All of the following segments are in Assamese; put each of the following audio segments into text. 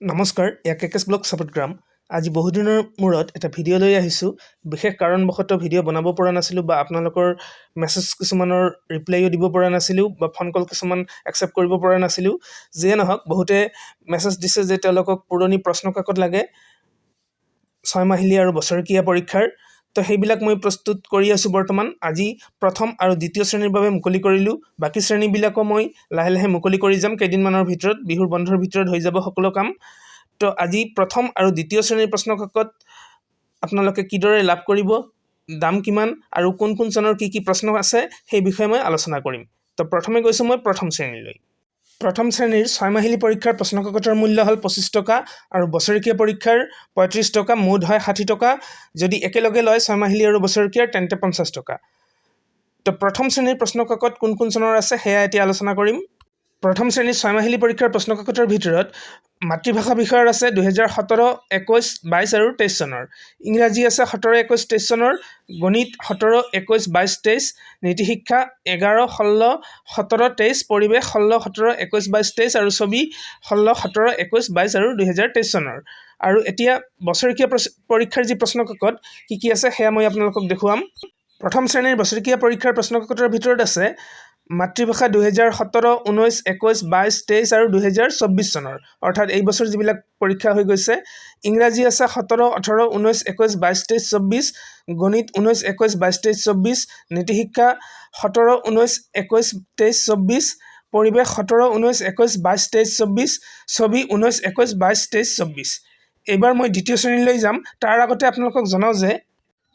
নমস্কাৰ এয়া কে কেছ ব্লগ চাপোটগ্ৰাম আজি বহুদিনৰ মূৰত এটা ভিডিঅ' লৈ আহিছোঁ। বিশেষ কাৰণবশতঃ ভিডিঅ' বনাব পৰা নাছিলোঁ বা আপোনালোকৰ মেছেজ কিছুমানৰ ৰিপ্লাইও দিব পৰা নাছিলোঁ বা ফোন কল কিছুমান একচেপ্ট কৰিব পৰা নাছিলোঁ। যিয়ে নহওক বহুতে মেছেজ দিছে যে তেওঁলোকক পুৰণি প্ৰশ্নকাকত লাগে ছয়মাহিলী আৰু বছৰেকীয়া পৰীক্ষাৰ। তো সেইবিলাক মই প্ৰস্তুত কৰি আছোঁ বৰ্তমান। আজি প্ৰথম আৰু দ্বিতীয় শ্ৰেণীৰ বাবে মুকলি কৰিলোঁ। বাকী শ্ৰেণীবিলাকো মই লাহে লাহে মুকলি কৰি যাম। কেইদিনমানৰ ভিতৰত বিহুৰ বন্ধৰ ভিতৰত হৈ যাব সকলো কাম। তো আজি প্ৰথম আৰু দ্বিতীয় শ্ৰেণীৰ প্ৰশ্নকাকত আপোনালোকে কিদৰে লাভ কৰিব দাম কিমান আৰু কোন কোন চনৰ কি কি প্ৰশ্ন আছে সেই বিষয়ে মই আলোচনা কৰিম। তো প্ৰথমে গৈছোঁ মই প্ৰথম শ্ৰেণীলৈ। প্ৰথম শ্ৰেণীৰ ছয়মাহিলী পৰীক্ষাৰ প্ৰশ্নকাকতৰ মূল্য হ'ল পঁচিছ টকা আৰু বছৰেকীয়া পৰীক্ষাৰ পঁয়ত্ৰিছ টকা, মুঠ হয় ষাঠি টকা। যদি একেলগে লয় ছয়মাহিলী আৰু বছৰেকীয়াৰ, তেন্তে পঞ্চাছ টকা। তো প্ৰথম শ্ৰেণীৰ প্ৰশ্নকাকত কোন কোন চনৰ আছে, সেয়া এতিয়া আলোচনা কৰিম। প্ৰথম শ্ৰেণীৰ ছয়মাহিলী পৰীক্ষাৰ প্ৰশ্নকাকতৰ ভিতৰত মাতৃভাষা বিষয়ৰ আছে দুহেজাৰ সোতৰ একৈছ বাইছ আৰু তেইছ চনৰ। ইংৰাজী আছে সোতৰ একৈছ তেইছ চনৰ। গণিত সোতৰ একৈছ বাইছ তেইছ নীতিশিক্ষা এঘাৰ ষোল্ল সোতৰ তেইছ পৰিৱেশ ষোল্ল সোতৰ একৈছ বাইছ তেইছ আৰু ছবি ষোল্ল সোতৰ একৈছ বাইছ আৰু দুহেজাৰ তেইছ চনৰ। আৰু এতিয়া বছৰেকীয়া পৰীক্ষাৰ যি প্ৰশ্নকাকত কি কি আছে সেয়া মই আপোনালোকক দেখুৱাম। প্ৰথম শ্ৰেণীৰ বছৰেকীয়া পৰীক্ষাৰ প্ৰশ্নকাকতৰ ভিতৰত আছে মাতৃভাষা দুহেজাৰ সোতৰ ঊনৈছ একৈছ বাইছ তেইছ আৰু দুহেজাৰ চৌব্বিছ চনৰ। অৰ্থাৎ এই বছৰ যিবিলাক পৰীক্ষা হৈ গৈছে ইংৰাজী আছে সোতৰ ওঠৰ ঊনৈছ একৈছ বাইছ তেইছ চৌব্বিছ গণিত ঊনৈছ একৈছ বাইছ তেইছ চৌব্বিছ নীতিশিক্ষা সোতৰ ঊনৈছ একৈছ তেইছ চৌব্বিছ পৰিৱেশ সোতৰ ঊনৈছ একৈছ বাইছ তেইছ চৌব্বিছ ছবি ঊনৈছ একৈছ বাইছ তেইছ চৌব্বিছ এইবাৰ মই দ্বিতীয় শ্ৰেণীলৈ যাম। তাৰ আগতে আপোনালোকক জনাওঁ যে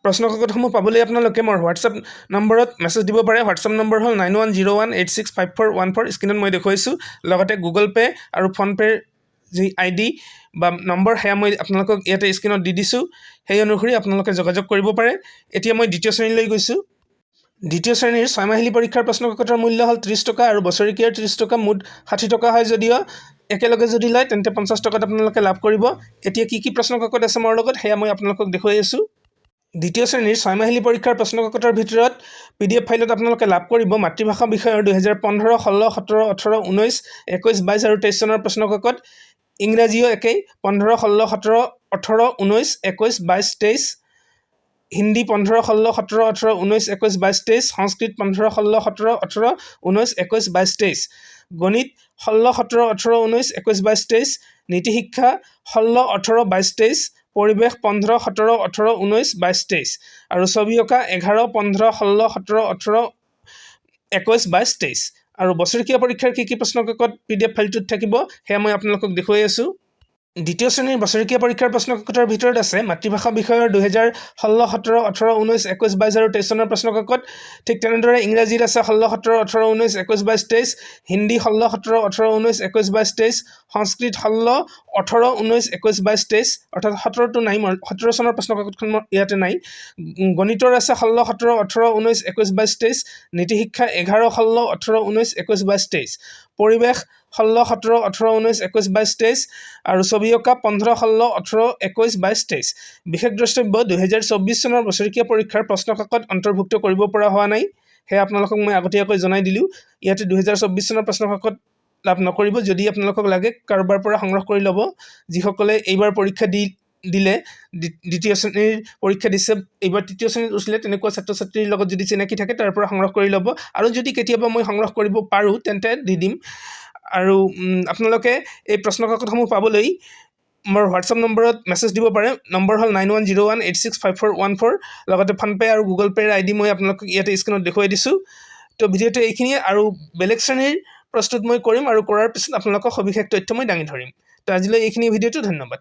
প্ৰশ্নকাকতসমূহ পাবলৈ আপোনালোকে মোৰ হোৱাটছআপ নম্বৰত মেছেজ দিব পাৰে। হোৱাটছআপ নম্বৰ হ'ল nine one zero' one eight six five four one four. স্ক্ৰীণত মই দেখুৱাইছোঁ। লগতে গুগল পে' আৰু ফোনপে'ৰ যি আই ডি বা নম্বৰ, সেয়া মই আপোনালোকক ইয়াতে স্ক্ৰীণত দি দিছোঁ। সেই অনুসৰি আপোনালোকে যোগাযোগ কৰিব পাৰে। এতিয়া মই দ্বিতীয় শ্ৰেণীলৈ গৈছোঁ। দ্বিতীয় শ্ৰেণীৰ ছয়মাহিলী পৰীক্ষাৰ প্ৰশ্নকাকতৰ মূল্য হ'ল ত্ৰিছ টকা আৰু বছৰেকীয়াৰ ত্ৰিছ টকা মুঠ ষাঠি টকা হয় যদিও একেলগে যদি লয় তেন্তে পঞ্চাছ টকাত আপোনালোকে লাভ কৰিব। এতিয়া কি কি প্ৰশ্নকাকত আছে মোৰ লগত, সেয়া মই আপোনালোকক দেখুৱাই আছোঁ। দ্বিতীয় শ্ৰেণীৰ ছয়মাহিলী পৰীক্ষাৰ প্ৰশ্নকাকতৰ ভিতৰত পি ডি এফ ফাইলত আপোনালোকে লাভ কৰিব মাতৃভাষা বিষয়ৰ দুহেজাৰ পোন্ধৰ ষোল্ল সোতৰ ওঠৰ ঊনৈছ একৈছ বাইছ আৰু তেইছ চনৰ প্ৰশ্নকাকত ইংৰাজীও একেই পোন্ধৰ ষোল্ল সোতৰ ওঠৰ ঊনৈছ একৈছ বাইছ তেইছ হিন্দী পোন্ধৰ ষোল্ল সোতৰ ওঠৰ ঊনৈছ একৈছ বাইছ তেইছ সংস্কৃত পোন্ধৰ ষোল্ল সোতৰ ওঠৰ ঊনৈছ একৈছ বাইছ তেইছ গণিত ষোল্ল সোতৰ ওঠৰ ঊনৈছ একৈছ বাইছ তেইছ নীতিশিক্ষা ষোল্ল ওঠৰ বাইছ তেইছ পৰিৱেশ পোন্ধৰ সোতৰ ওঠৰ ঊনৈছ বাইছ তেইছ আৰু ছবি অঁকা এঘাৰ পোন্ধৰ ষোল্ল সোতৰ ওঠৰ একৈছ বাইছ তেইছ আৰু বছৰেকীয়া পৰীক্ষাৰ কি কি প্ৰশ্নকাকত পি ডি এফ ফাইলটোত থাকিব সেয়া মই আপোনালোকক দেখুৱাই আছোঁ। দ্বিতীয় শ্ৰেণীৰ বছৰেকীয়া পৰীক্ষাৰ প্ৰশ্নকাকতৰ ভিতৰত আছে, মাতৃভাষা বিষয়ৰ দুহেজাৰ ষোল্ল, সোতৰ, ওঠৰ ঊনৈছ একৈছ বাইছ আৰু তেইছ চনৰ প্ৰশ্নকাকত ঠিক তেনেদৰে ইংৰাজীত আছে ষোল্ল, সোতৰ, ওঠৰ ঊনৈছ একৈছ বাইছ তেইছ হিন্দী ষোল্ল, সোতৰ, ওঠৰ ঊনৈছ একৈছ বাইছ তেইছ সংস্কৃত ষোল্ল, ওঠৰ ঊনৈছ একৈছ বাইছ তেইছ অৰ্থাৎ সোতৰটো নাই সোতৰ চনৰ প্ৰশ্নকাকতখন ইয়াতে নাই গণিতৰ আছে ষোল্ল, সোতৰ, ওঠৰ ঊনৈছ একৈছ বাইছ তেইছ নীতিশিক্ষা এঘাৰ, ষোল্ল, ওঠৰ ঊনৈছ একৈছ বাইছ তেইছ পৰিৱেশ ষোল্ল সোতৰ ওঠৰ ঊনৈছ একৈছ বাইছ তেইছ আৰু ছবি অঁকা পোন্ধৰ ষোল্ল ওঠৰ একৈছ বাইছ তেইছ বিশেষ দ্ৰষ্টব্য দুহেজাৰ চৌব্বিছ চনৰ বছৰেকীয়া পৰীক্ষাৰ প্ৰশ্নকাকত অন্তৰ্ভুক্ত কৰিব পৰা হোৱা নাই। সেয়া আপোনালোকক মই আগতীয়াকৈ জনাই দিলোঁ। ইয়াতে দুহেজাৰ চৌব্বিছ চনৰ প্ৰশ্নকাকত লাভ নকৰিব। যদি আপোনালোকক লাগে কাৰোবাৰ পৰা সংগ্ৰহ কৰি ল'ব। যিসকলে এইবাৰ পৰীক্ষা দি দিলে দ্বিতীয় শ্ৰেণীৰ পৰীক্ষা দিছে, এইবাৰ তৃতীয় শ্ৰেণীত উঠিলে তেনেকুৱা ছাত্ৰ ছাত্ৰীৰ লগত যদি চিনাকি থাকে, তাৰ পৰা সংগ্ৰহ কৰি ল'ব। আৰু যদি কেতিয়াবা মই সংগ্ৰহ কৰিব পাৰোঁ, তেন্তে দি দিম। আৰু আপোনালোকে এই প্ৰশ্নকাকতসমূহ পাবলৈ মোৰ হোৱাটছআপ নম্বৰত মেছেজ দিব পাৰে। নম্বৰ হ'ল nine one zero' one eight six five four one four. লগতে ফোনপে' আৰু গুগল পে'ৰ আই ডি মই আপোনালোকক ইয়াতে স্ক্ৰীণত দেখুৱাই দিছোঁ। তো ভিডিঅ'টো এইখিনিয়ে আৰু বেলেগ শ্ৰেণীৰ প্ৰস্তুত মই কৰিম আৰু কৰাৰ পিছত আপোনালোকক সবিশেষ তথ্য মই দাঙি ধৰিম। তো আজিলৈ এইখিনি ভিডিঅ'টো, ধন্যবাদ।